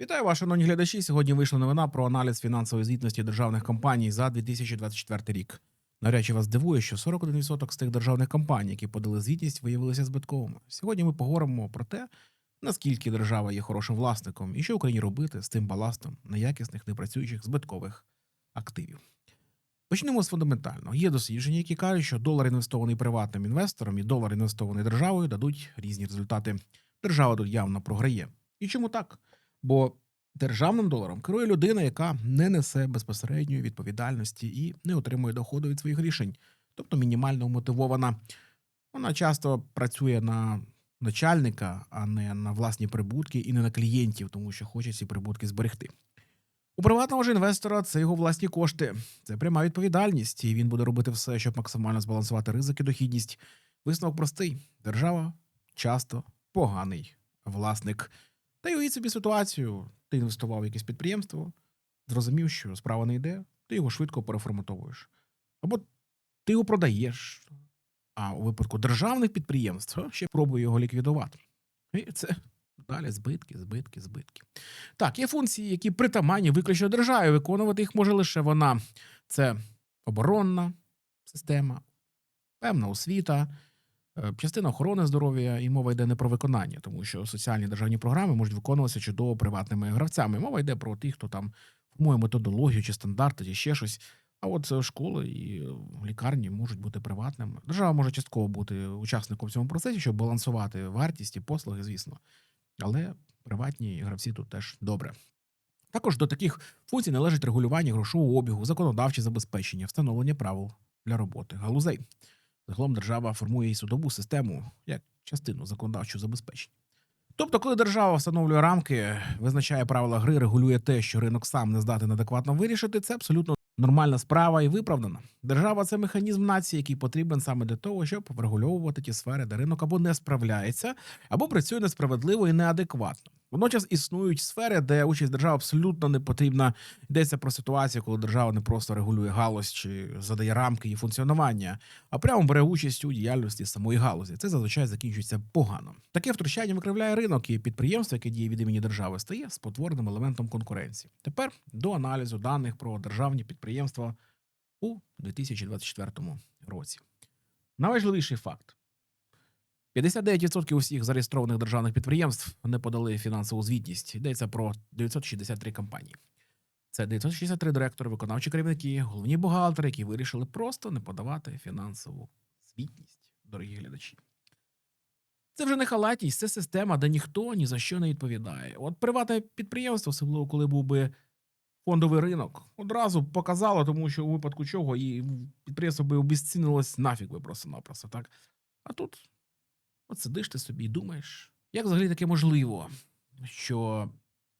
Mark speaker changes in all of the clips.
Speaker 1: Вітаю вас, шановні глядачі. Сьогодні вийшла новина про аналіз фінансової звітності державних компаній за 2024 рік. Навряд чи вас дивує, що 41% з тих державних компаній, які подали звітність, виявилися збитковими. Сьогодні ми поговоримо про те, наскільки держава є хорошим власником і що Україні робити з тим баластом неякісних, непрацюючих збиткових активів. Почнемо з фундаментального. Є дослідження, які кажуть, що долар інвестований приватним інвестором і долар інвестований державою дадуть різні результати. Держава тут явно програє. І чому так? Бо державним доларом керує людина, яка не несе безпосередньої відповідальності і не отримує доходу від своїх рішень, тобто мінімально мотивована. Вона часто працює на начальника, а не на власні прибутки і не на клієнтів, тому що хоче ці прибутки зберегти. У приватного ж інвестора це його власні кошти, це пряма відповідальність, і він буде робити все, щоб максимально збалансувати ризик і дохідність. Висновок простий: держава часто поганий власник. Та й уявіть собі ситуацію. Ти інвестував в якесь підприємство, зрозумів, що справа не йде, ти його швидко переформатовуєш. Або ти його продаєш. А у випадку державних підприємств ще пробує його ліквідувати. І це далі збитки, збитки, збитки. Так, є функції, які притаманні виключно державі. Виконувати їх може лише вона. Це оборонна система, певна освіта, частина охорони здоров'я, і мова йде не про виконання, тому що соціальні державні програми можуть виконуватися чудово приватними гравцями. Мова йде про тих, хто там формує методологію чи стандарти, чи ще щось. А от е, школи і е, лікарні можуть бути приватними. Держава може частково бути учасником в цьому процесі, щоб балансувати вартість і послуги, звісно. Але приватні гравці тут теж добре. Також до таких функцій належить регулювання грошового обігу, законодавче забезпечення, встановлення правил для роботи галузей. Загалом держава формує і судову систему як частину законодавчого забезпечення. Тобто, коли держава встановлює рамки, визначає правила гри, регулює те, що ринок сам не здатен адекватно вирішити, це абсолютно нормальна справа і виправдана. Держава це механізм нації, який потрібен саме для того, щоб врегульовувати ті сфери, де ринок або не справляється, або працює несправедливо і неадекватно. Водночас існують сфери, де участь держави абсолютно не потрібна. Йдеться про ситуацію, коли держава не просто регулює галузь чи задає рамки її функціонування, а прямо бере участь у діяльності самої галузі. Це зазвичай закінчується погано. Таке втручання викривляє ринок, і підприємство, яке діє від імені держави, стає спотвореним елементом конкуренції. Тепер до аналізу даних про державні підприємства у 2024 році. Найважливіший факт. 59% усіх зареєстрованих державних підприємств не подали фінансову звітність. Йдеться про 963 компанії. Це 963 директори, виконавчі керівники, головні бухгалтери, які вирішили просто не подавати фінансову звітність, дорогі глядачі. Це вже не халатність, це система, де ніхто ні за що не відповідає. От приватне підприємство, особливо коли був би фондовий ринок, одразу показало, тому що у випадку чого і підприємство би обіцінилось нафіг би просто-напросто. Так? А тут От сидиш ти собі і думаєш, як взагалі таке можливо, що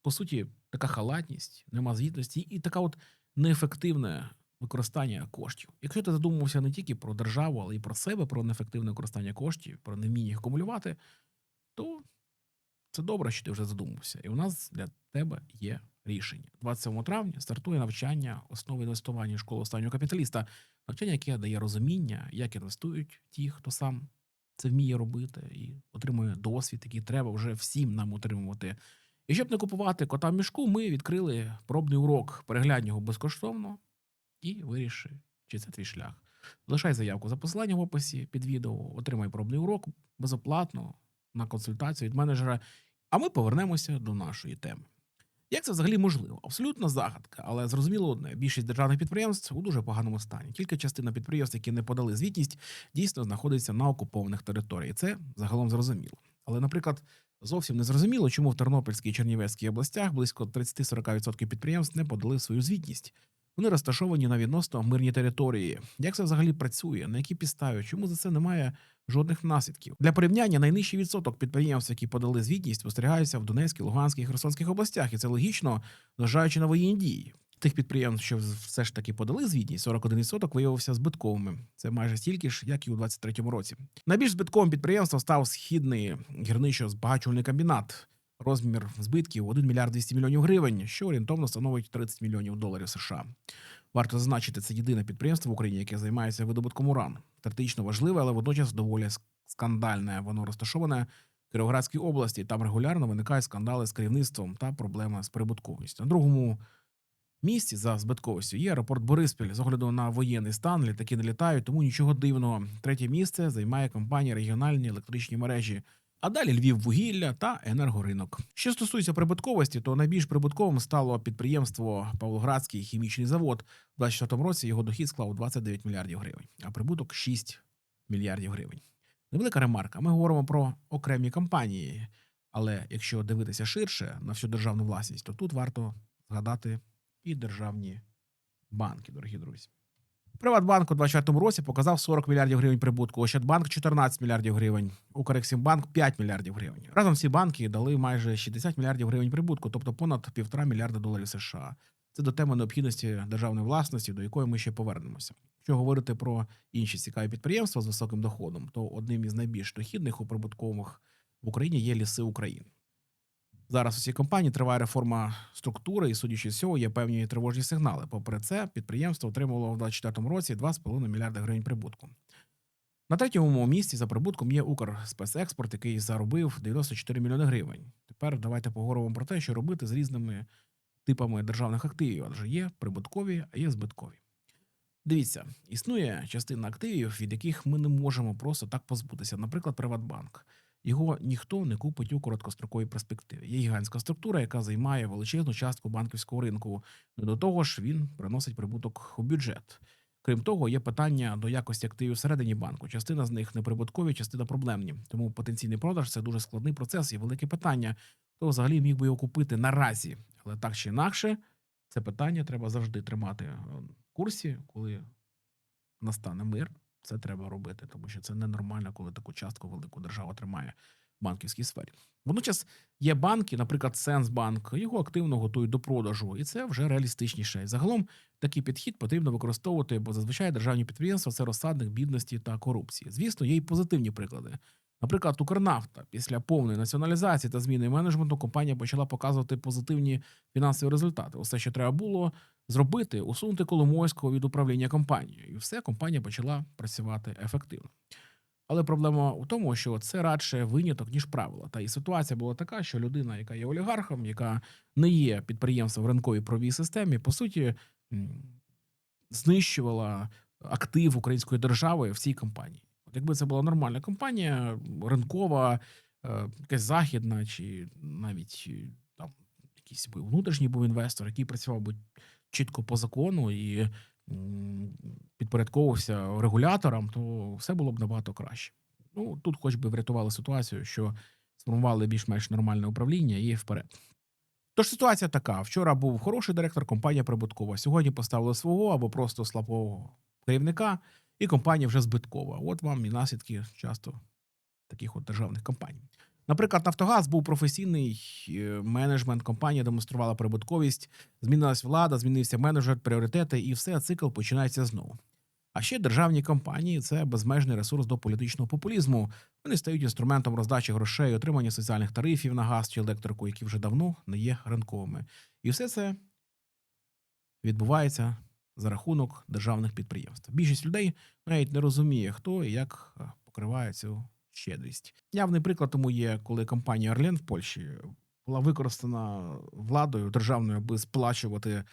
Speaker 1: по суті така халатність, нема звітності і така от неефективне використання коштів. Якщо ти задумався не тільки про державу, але й про себе, про неефективне використання коштів, про невміння їх акумулювати, то це добре, що ти вже задумався. І у нас для тебе є рішення. 27 травня стартує навчання основи інвестування школи останнього капіталіста, навчання, яке дає розуміння, як інвестують ті, хто сам це вміє робити і отримує досвід, який треба вже всім нам отримувати. І щоб не купувати кота в мішку, ми відкрили пробний урок, переглянь його безкоштовно і виріши, чи це твій шлях. Лишай заявку за посиланням в описі під відео, отримай пробний урок безоплатно на консультацію від менеджера. А ми повернемося до нашої теми. Як це взагалі можливо? Абсолютно загадка, але зрозуміло одне: більшість державних підприємств у дуже поганому стані. Тільки частина підприємств, які не подали звітність, дійсно знаходиться на окупованих територіях. Це загалом зрозуміло. Але, наприклад, зовсім не зрозуміло, чому в Тернопільській і Чернівецькій областях близько 30-40% підприємств не подали свою звітність. Вони розташовані на відносно мирній території. Як це взагалі працює? На які підставі? Чому за це немає жодних наслідків? Для порівняння найнижчий відсоток підприємств, які подали звітність, спостерігається в Донецькій, Луганській і Херсонських областях, і це логічно, зважаючи на воєнні дії. Тих підприємств, що все ж таки подали звітність, 41% виявився збитковими. Це майже стільки ж, як і у 2023 році. Найбільш збитковим підприємством став східний гірничо-збагачувальний комбінат. Розмір збитків 1 мільярд 200 мільйонів гривень, що орієнтовно становить 30 мільйонів доларів США. Варто зазначити, це єдине підприємство в Україні, яке займається видобутком урану. Стратегічно важливе, але водночас доволі скандальне. Воно розташоване в Кіровоградській області. Там регулярно виникають скандали з керівництвом та проблеми з прибутковістю. На другому місці за збитковістю є аеропорт Бориспіль. З огляду на воєнний стан літаки не літають, тому нічого дивного. Третє місце займає компанія регіональні електричні мережі. А далі Львів вугілля та енергоринок. Що стосується прибутковості, то найбільш прибутковим стало підприємство Павлоградський хімічний завод. У 2024 році його дохід склав 29 мільярдів гривень, а прибуток 6 мільярдів гривень. Невелика ремарка. Ми говоримо про окремі компанії, але якщо дивитися ширше на всю державну власність, то тут варто згадати і державні банки, дорогі друзі. Приватбанк у 2024 році показав 40 мільярдів гривень прибутку, Ощадбанк 14 мільярдів гривень, Укрексімбанк 5 мільярдів гривень. Разом всі банки дали майже 60 мільярдів гривень прибутку, тобто понад півтора мільярда доларів США. Це до теми необхідності державної власності, до якої ми ще повернемося. Якщо говорити про інші цікаві підприємства з високим доходом, то одним із найбільш дохідних у прибуткових в Україні є ліси України. Зараз у цій компанії триває реформа структури, і судячи з цього, є певні тривожні сигнали. Попри це, підприємство отримало в 2024 році 2,5 мільярда гривень прибутку. На третьому місці за прибутком є Укрспецекспорт, який заробив 94 мільйони гривень. Тепер давайте поговоримо про те, що робити з різними типами державних активів, адже є прибуткові, а є збиткові. Дивіться, існує частина активів, від яких ми не можемо просто так позбутися. Наприклад, Приватбанк. Його ніхто не купить у короткостроковій перспективі. Є гігантська структура, яка займає величезну частку банківського ринку. Ну до того ж, він приносить прибуток у бюджет. Крім того, є питання до якості активів всередині банку. Частина з них неприбуткові, частина проблемні. Тому потенційний продаж це дуже складний процес і велике питання. Хто взагалі міг би його купити наразі, але так чи інакше, це питання треба завжди тримати е, в курсі, коли настане мир. Це треба робити, тому що це ненормально, коли таку частку велику держава тримає в банківській сфері. Водночас є банки, наприклад, Сенсбанк, його активно готують до продажу, і це вже реалістичніше. Загалом такий підхід потрібно використовувати, бо зазвичай державні підприємства це розсадник бідності та корупції. Звісно, є й позитивні приклади. Наприклад, Укрнафта після повної націоналізації та зміни менеджменту компанія почала показувати позитивні фінансові результати. Усе, що треба було зробити, усунути Коломойського від управління компанією, і все компанія почала працювати ефективно. Але проблема у тому, що це радше виняток ніж правило. Та і ситуація була така, що людина, яка є олігархом, яка не є підприємством в ринковій правовій системі, по суті знищувала актив української держави в цій компанії. От якби це була нормальна компанія, ринкова, е, якась західна, чи навіть е, там якийсь би внутрішній був інвестор, який працював би чітко по закону і підпорядковувався регуляторам, то все було б набагато краще. Ну тут, хоч би врятували ситуацію, що сформували більш-менш нормальне управління і вперед. Тож ситуація така: вчора був хороший директор, компанія прибуткова. Сьогодні поставили свого або просто слабого керівника, і компанія вже збиткова. От вам і наслідки часто таких от державних компаній. Наприклад, Нафтогаз був професійний е, менеджмент, компанія демонструвала прибутковість, змінилась влада, змінився менеджер, пріоритети, і все цикл починається знову. А ще державні компанії це безмежний ресурс до політичного популізму. Вони стають інструментом роздачі грошей, отримання соціальних тарифів на газ чи електрику, які вже давно не є ринковими. І все це відбувається за рахунок державних підприємств. Більшість людей навіть не розуміє, хто і як е, покриває цю щедрість. Явний приклад тому є, коли компанія Орлен в Польщі була використана владою державною, аби сплачувати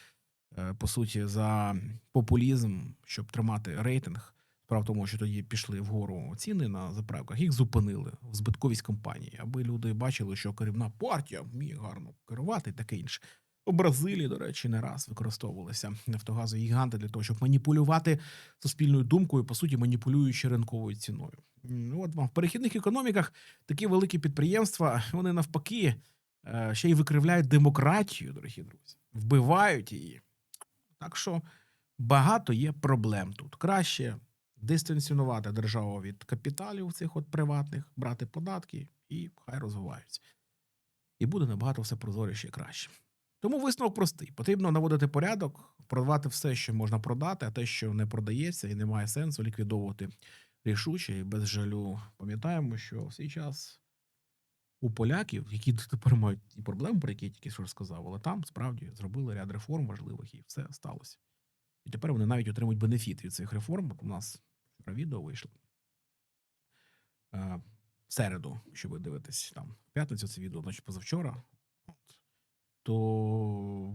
Speaker 1: е, по суті за популізм, щоб тримати рейтинг. Справа тому, що тоді пішли вгору ціни на заправках, їх зупинили в збитковість компанії, аби люди бачили, що керівна партія вміє гарно керувати і таке інше. У Бразилії, до речі, не раз використовувалися нафтогазові гіганти для того, щоб маніпулювати суспільною думкою, по суті, маніпулюючи ринковою ціною. Ну, От в перехідних економіках такі великі підприємства, вони навпаки е, ще й викривляють демократію, дорогі друзі, вбивають її. Так що багато є проблем тут. Краще дистанціонувати державу від капіталів цих от приватних, брати податки і хай розвиваються. І буде набагато все прозоріше і краще. Тому висновок простий: потрібно наводити порядок, продавати все, що можна продати, а те, що не продається і не має сенсу, ліквідовувати рішуче і без жалю. Пам'ятаємо, що в свій час у поляків, які тепер мають і проблеми, про які я тільки що розказав, але там справді зробили ряд реформ важливих і все сталося. І тепер вони навіть отримують бенефіт від цих реформ. У нас вчора відео вийшло. Е, середу, якщо ви дивитесь там в п'ятницю це відео, значить позавчора, то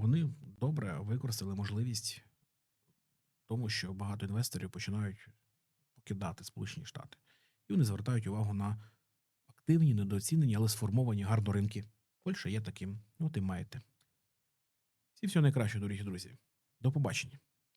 Speaker 1: вони добре використали можливість тому, що багато інвесторів починають покидати Сполучені Штати. І вони звертають увагу на активні, недооцінені, але сформовані гарно ринки. Польща є таким. От і маєте. Всі всього найкраще, дорогі друзі. До побачення.